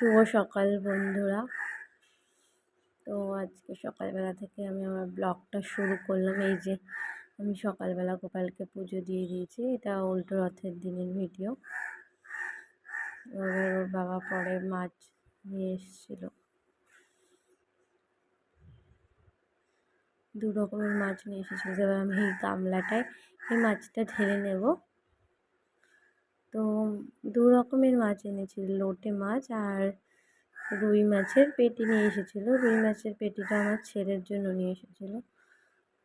শুভ সকাল, বন্ধুরা। তো আজকে সকালবেলা থেকে আমি আমার ব্লগটা শুরু করলাম। এই যে আমি সকালবেলা গোপালকে পুজো দিয়ে দিয়েছি। এটা উল্টো রথের দিনের ভিডিও। এবার ওর বাবা পরে মাছ নিয়ে এসেছিল। দু রকমের মাছ নিয়ে এসেছিল। এবার আমি এই গামলাটায় এই মাছটা ঢেলে নেব। তো দু রকমের মাছ এনেছিল, লোটে মাছ আর রুই মাছের পেটি নিয়ে এসেছিল। রুই মাছের পেটিটা আমার ছেলের জন্য নিয়ে এসেছিল।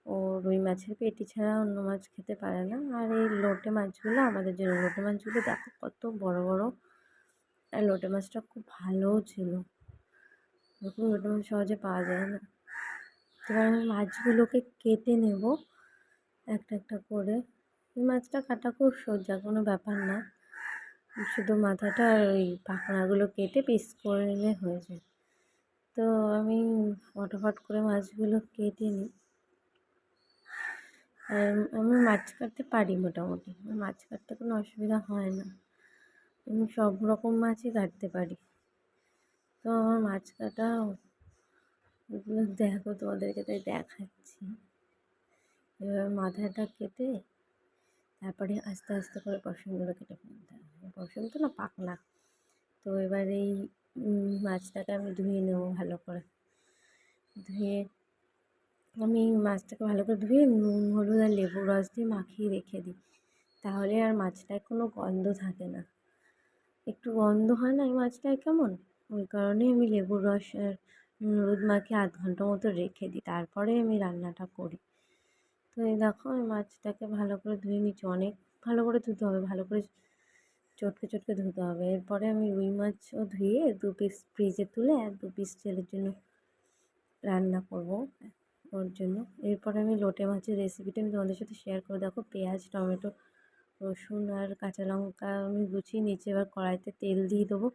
ও রুই মাছের পেটি ছাড়া অন্য মাছ খেতে পারে না। আর এই লোটে মাছগুলো আমাদের জন্য, লোটে মাছগুলো দেখো কত বড় বড়। আর লোটে মাছটা খুব ভালোও ছিল। এরকম লোটে মাছ সহজে পাওয়া যায় না। এবার আমি মাছগুলোকে কেটে নেব, একটা একটা করে। এই মাছটা কাটা খুব সোজা, কোনো ব্যাপার না। শুধু মাথাটা আর ওই পাখনাগুলো কেটে পিস করে নিলে হয়ে যায়। তো আমি ফটোফট করে মাছগুলো কেটে নিই। আর আমি মাছ কাটতে পারি মোটামুটি, মাছ কাটতে কোনো অসুবিধা হয় না। আমি সব রকম মাছই কাটতে পারি। তো আমার মাছ কাটা দেখো তোমাদেরকে তাই দেখাচ্ছি। এবার মাথাটা কেটে তারপরে আস্তে আস্তে করে পশমগুলো কেটে ফেলতে হবে। পশম তো না পাকনা। তো এবার এই মাছটাকে আমি ধুয়ে নেব ভালো করে। ধুয়ে আমি মাছটাকে ভালো করে ধুয়ে নুন, হলুদ আর লেবু রস দিয়ে মাখিয়ে রেখে দিই। তাহলে আর মাছটায় কোনো গন্ধ থাকে না। একটু গন্ধ হয় না এই মাছটায় কেমন? ওই কারণেই আমি লেবুর রস আর হলুদ মাখিয়ে আধ ঘণ্টা মতো রেখে দিই। তারপরে আমি রান্নাটা করি। তো এই দেখো আমি মাছটাকে ভালো করে ধুয়ে নিচ্ছি। অনেক ভালো করে ধুতে হবে, ভালো করে চটকে চটকে ধুতে হবে। এরপরে আমি রুই মাছও ধুয়ে দু পিস ফ্রিজে তুলে আর দু পিস ছেলের জন্য রান্না করব ওর জন্য। এরপরে আমি লোটে মাছের রেসিপিটা আমি তোমাদের সাথে শেয়ার করে দেখো, পেঁয়াজ, টমেটো, রসুন আর কাঁচা লঙ্কা আমি গুছিয়ে নিচ্ছি এবার কড়াইতে তেল দিয়ে দেবো।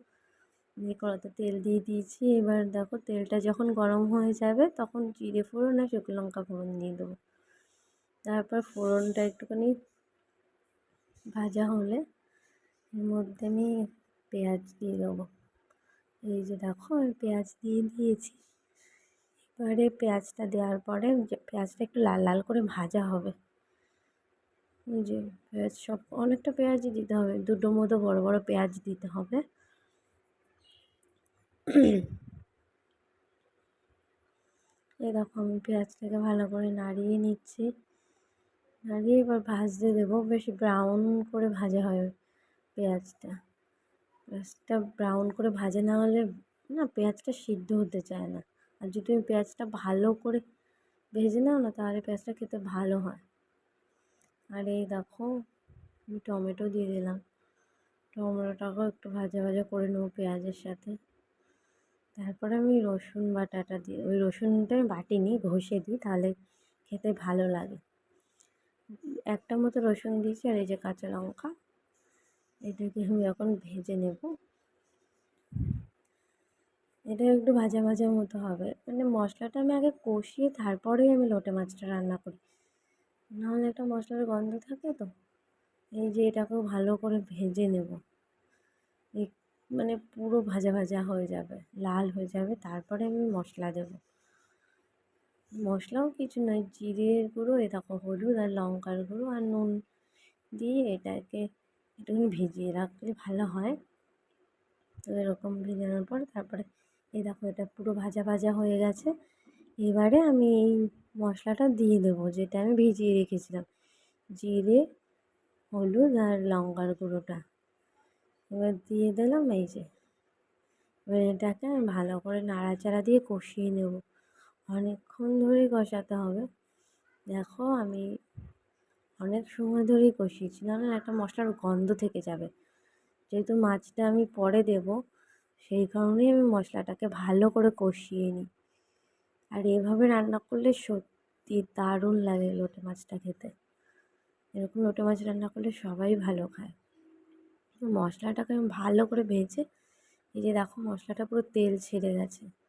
দিয়ে কড়াইতে তেল দিয়ে দিয়েছি। এবার দেখো, তেলটা যখন গরম হয়ে যাবে তখন জিরে ফোড়ন আর শুকনো লঙ্কা ফোড়ন দিয়ে দেবো। তারপর ফোড়নটা একটুখানি ভাজা হলে এর মধ্যে আমি পেঁয়াজ দিয়ে দেবো। এই যে দেখো, আমি পেঁয়াজ দিয়ে দিয়েছি। এবারে পেঁয়াজটা দেওয়ার পরে পেঁয়াজটা একটু লাল লাল করে ভাজা হবে। যে পেঁয়াজ সব, অনেকটা পেঁয়াজই দিতে হবে, দুটো মতো বড় বড় পেঁয়াজ দিতে হবে। এই দেখো, আমি পেঁয়াজটাকে ভালো করে নাড়িয়ে নিচ্ছি। নাড়িয়ে এবার ভাজতে দেবো। বেশ ব্রাউন করে ভাজা হয় পেঁয়াজটা। পেঁয়াজটা ব্রাউন করে ভাজা না হলে না পেঁয়াজটা সিদ্ধ হতে চায় না। আর যদি তুমি পেঁয়াজটা ভালো করে ভেজে নাও না, তাহলে পেঁয়াজটা খেতে ভালো হয়। আর এই দেখো, আমি টমেটো দিয়ে দিলাম। টমেটোটাকেও একটু ভাজা ভাজা করে নেব পেঁয়াজের সাথে। তারপরে আমি রসুন বাটাটা দিই ওই রসুনটা আমি বাটিনি, ঘষে দিই, তাহলে খেতে ভালো লাগে। একটা মতো রসুন দিয়েছি আর এই যে কাঁচা লঙ্কা। এটাকে আমি এখন ভেজে নেব। এটা একটু ভাজা ভাজা মতো হবে। মানে মশলাটা আমি আগে কষিয়ে তারপরেই আমি লোটে মাছটা রান্না করি। নাহলে একটা মশলার গন্ধ থাকে তো। এই যে এটাকেও ভালো করে ভেজে নেব। মানে পুরো ভাজা ভাজা হয়ে যাবে, লাল হয়ে যাবে। তারপরে আমি মশলা দেবো। মশলাও কিছু নয় জিরের গুঁড়ো, এ দেখো হলুদ আর লঙ্কার গুঁড়ো আর নুন দিয়ে এটাকে একটুখানি ভিজিয়ে রাখলে ভালো হয়। তো এরকম ভেজানোর পর তারপরে এই দেখো এটা পুরো ভাজা ভাজা হয়ে গেছে। এবারে আমি এই মশলাটা দিয়ে দেবো যেটা আমি ভিজিয়ে রেখেছিলাম, জিরে, হলুদ আর লঙ্কার গুঁড়োটা। এবার দিয়ে দিলাম এই যে, এবার এটাকে আমি ভালো করে নাড়াচাড়া দিয়ে কষিয়ে নেব। অনেকক্ষণ ধরেই কষাতে হবে। দেখো আমি অনেক সময় ধরেই কষিয়েছি না একটা মশলার গন্ধ থেকে যাবে। যেহেতু মাছটা আমি পরে দেব, সেই কারণেই আমি মশলাটাকে ভালো করে কষিয়ে নিই। আর এভাবে রান্না করলে সত্যি দারুণ লাগে লোটে মাছটা খেতে। এরকম লোটে মাছ রান্না করলে সবাই ভালো খায়। মশলাটাকে আমি ভালো করে ভেজে, এই যে দেখো মশলাটা পুরো তেল ছেড়ে গেছে।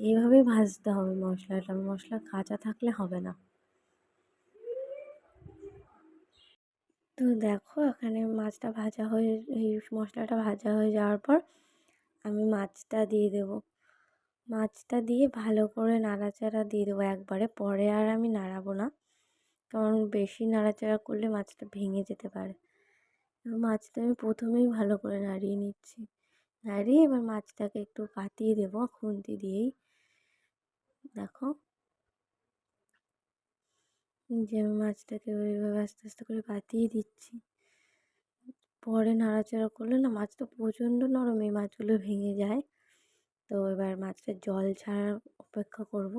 এইভাবেই ভাজতে হবে মশলাটা। মশলা কাঁচা থাকলে হবে না। তো দেখো, এখানে মাছটা ভাজা হয়ে, এই মশলাটা ভাজা হয়ে যাওয়ার পর আমি মাছটা দিয়ে দেবো। মাছটা দিয়ে ভালো করে নাড়াচাড়া দিয়ে দেবো একবারে। পরে আর আমি নাড়াবো না, কারণ বেশি নাড়াচাড়া করলে মাছটা ভেঙে যেতে পারে। মাছটা আমি প্রথমেই ভালো করে নাড়িয়ে নিচ্ছি। নাড়িয়ে এবার মাছটাকে একটু পাতিয়ে দেবো খুন্তি দিয়েই। দেখো। যে মাছটাকে ওইভাবে আস্তে আস্তে করে পাতিয়ে দিচ্ছি। পরে নাড়াচাড়া করলে না মাছটা প্রচণ্ড নরম এই মাছগুলো ভেঙে যায়। তো এবার মাছটা জল ছাড়ার অপেক্ষা করব।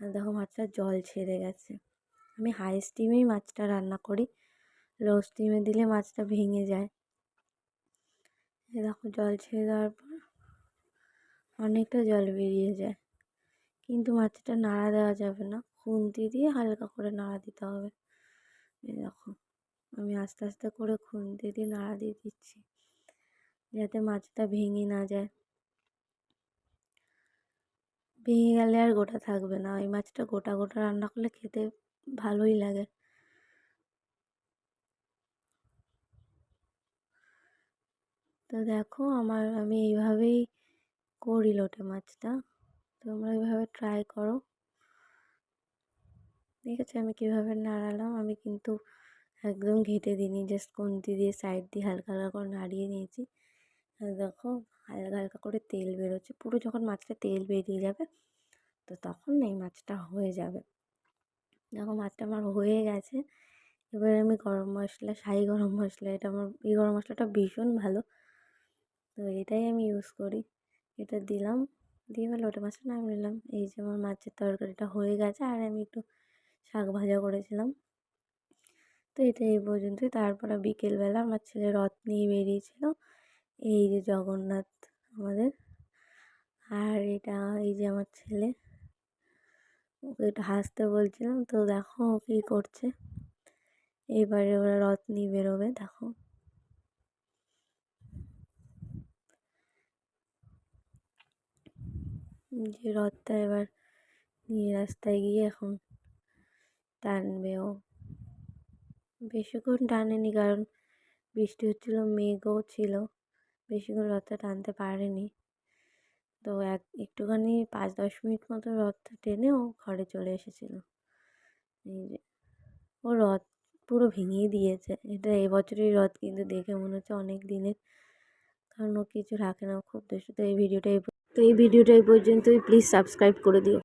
দেখো মাছটা জল ছেড়ে গেছে। আমি হাই স্টিমেই মাছটা রান্না করি। লো স্টিমে দিলে মাছটা ভেঙে যায়। দেখো জল ছেড়ে দেওয়ার পর অনেকটা জল বেরিয়ে যায়। কিন্তু মাছটা নাড়া দেওয়া যাবে না। খুন্তি দিয়ে হালকা করে নাড়া দিতে হবে। দেখো, আমি আস্তে আস্তে করে খুন্তি দিয়ে নাড়া দিয়ে দিচ্ছি, যাতে মাছটা ভেঙে না যায়। ভেঙে গেলে আর গোটা থাকবে না। ওই মাছটা গোটা গোটা রান্না করলে খেতে ভালোই লাগে। তো দেখো, আমার, আমি এইভাবেই করি লোটে মাছটা। তোমরা এইভাবে ট্রাই করো। ঠিক আছে আমি কীভাবে নাড়ালাম। আমি কিন্তু একদম ঘেটে দিইনি জাস্ট খুন্তি দিয়ে সাইড দিয়ে হালকা হালকা করে নাড়িয়ে নিয়েছি। দেখো, হালকা হালকা করে তেল বেরোচ্ছে। পুরো যখন মাছটা তেল বেরিয়ে যাবে, তো তখন এই মাছটা হয়ে যাবে। দেখো, মাছটা আমার হয়ে গেছে। এবার আমি গরম মশলা, শাহি গরম মশলা, এটা আমার, এই গরম মশলাটা ভীষণ ভালো। তো এটাই আমি ইউজ করি। এটা দিলাম। দিয়ে এবার লোটে মাছটা নামিয়ে নিলাম। এই যে আমার মাছের তরকারিটা হয়ে গেছে আর আমি একটু শাক ভাজা করেছিলাম। তো এটা এই পর্যন্তই। তারপরে বিকেলবেলা আমার ছেলে রথ নিয়ে বেরিয়েছিল। এই যে জগন্নাথ আমাদের। আর এটা এই যে আমার ছেলে। ওকে একটু হাসতে বলছিলাম, তো দেখো ও কী করছে? এবারে ওরা রথ নিয়ে বেরোবে, দেখো। যে রথটা এবার নিয়ে রাস্তায় গিয়ে এখন টানবে ও। বেশিক্ষণ টানেনি কারণ বৃষ্টি হচ্ছিল, মেঘও ছিল। বেশিক্ষণ রথটা টানতে পারেনি। তো এক, একটুখানি পাঁচ, দশ মিনিট মতো রথটা টেনে ও ঘরে চলে এসেছিল। এই যে, ও রথ পুরো ভেঙেই দিয়েছে। এটা এবছরের রথ কিন্তু দেখে মনে হচ্ছে অনেক দিনের। কারণ ও কিছু রাখে না খুব দুষ্টু। এই ভিডিওটা তো এই ভিডিওটা এই পর্যন্তই। প্লিজ সাবস্ক্রাইব করে দিও।